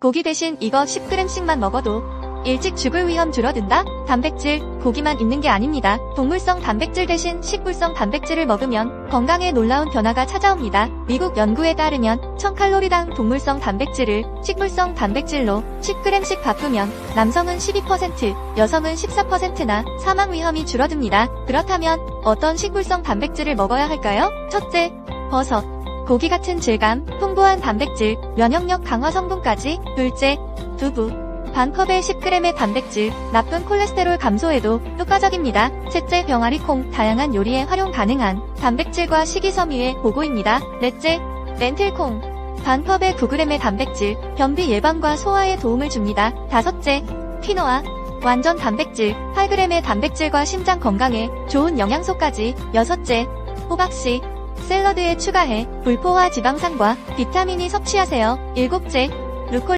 고기 대신 이거 10g씩만 먹어도 일찍 죽을 위험 줄어든다? 단백질, 고기만 있는 게 아닙니다. 동물성 단백질 대신 식물성 단백질을 먹으면 건강에 놀라운 변화가 찾아옵니다. 미국 연구에 따르면 1000칼로리당 동물성 단백질을 식물성 단백질로 10g씩 바꾸면 남성은 12%, 여성은 14%나 사망 위험이 줄어듭니다. 그렇다면 어떤 식물성 단백질을 먹어야 할까요? 첫째, 버섯. 고기 같은 질감, 풍부한 단백질, 면역력 강화 성분까지. 둘째, 두부. 반 컵에 10g의 단백질, 나쁜 콜레스테롤 감소에도 효과적입니다. 셋째, 병아리 콩, 다양한 요리에 활용 가능한 단백질과 식이섬유의 보고입니다. 넷째, 렌틸콩. 반 컵에 9g의 단백질, 변비 예방과 소화에 도움을 줍니다. 다섯째, 퀴노아. 완전 단백질, 8g의 단백질과 심장 건강에 좋은 영양소까지. 여섯째, 호박씨. 샐러드에 추가해 불포화 지방산과 비타민이 섭취하세요. 일곱째, 루콜